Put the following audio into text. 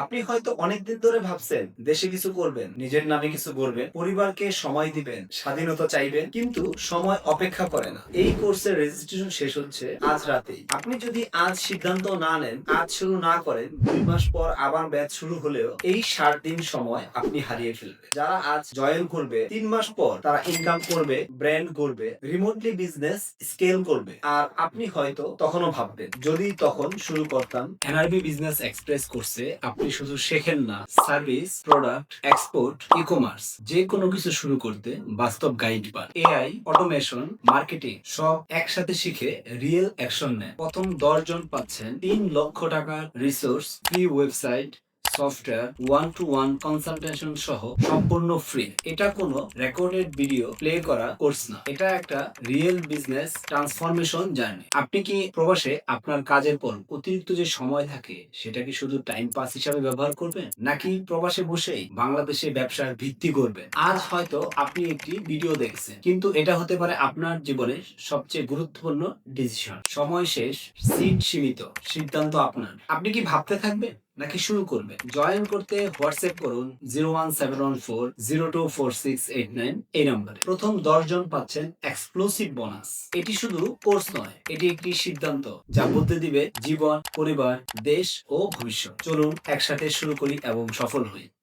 আপনি হয়তো অনেকদিন ধরে ভাবছেন, দেশে কিছু করবেন, নিজের নামে কিছু করবেন পরিবারকে সময় দিবেন, স্বাধীনতা চাইবেন, কিন্তু সময় অপেক্ষা করে না। এই কোর্সের রেজিস্ট্রেশন শেষ হচ্ছে আজ রাতেই। আপনি যদি আজ সিদ্ধান্ত না নেন, আজ শুরু না করেন, দুই মাস পর আবার ব্যাচ শুরু হলেও এই ষাট দিন সময় আপনি হারিয়ে ফেলবেন। যারা আজ জয়েন করবে, তিন মাস পর তারা ইনকাম করবে ব্র্যান্ড করবে রিমোটলি বিজনেস স্কেল করবে। আর আপনি হয়তো তখনও ভাববেন, যদি তখন শুরু করতাম এনআরবি বিজনেস এক্সপ্রেস কোর্সে আপনি শুধু শেখেন না service product export e commerce যে কোনো কিছু শুরু করতে বাস্তব গাইড পান এআই অটোমেশন মার্কেটিং সব একসাথে শিখে রিয়েল অ্যাকশন নেয়। প্রথম দশ জন পাচ্ছেন তিন লক্ষ টাকার resource free website software one to one consultation সহ সম্পূর্ণ ফ্রি এটা কোনো রেকর্ডেড ভিডিও প্লে করা কোর্স না। এটা একটা রিয়েল বিজনেস ট্রান্সফরমেশন জার্নি আপনি কি প্রবাসে আপনার কাজের পর অতিরিক্ত যে সময় থাকে, সেটা কি শুধু টাইম পাস হিসাবে ব্যবহার করবেন? নাকি প্রবাসে বসেই বাংলাদেশে ব্যবসার ভিত্তি করবেন? আজ হয়তো আপনি একটি ভিডিও দেখছেন। কিন্তু এটা হতে পারে আপনার জীবনের সবচেয়ে গুরুত্বপূর্ণ ডিসিশন সময় শেষ সিট সীমিত, সিদ্ধান্ত আপনার। আপনি কি ভাবতে থাকবেন? নাকি শুরু করবে? জয়েন করতে হোয়াটসঅ্যাপ করুন zero one seven one four zero two four six eight nine এই নম্বরে। প্রথম দশ জন পাচ্ছেন এক্সক্লুসিভ বোনাস এটি শুধু কোর্স নয়, এটি একটি সিদ্ধান্ত যা বলতে দিবে জীবন, পরিবার, দেশ ও ভবিষ্যৎ। চলুন একসাথে শুরু করি এবং সফল হই।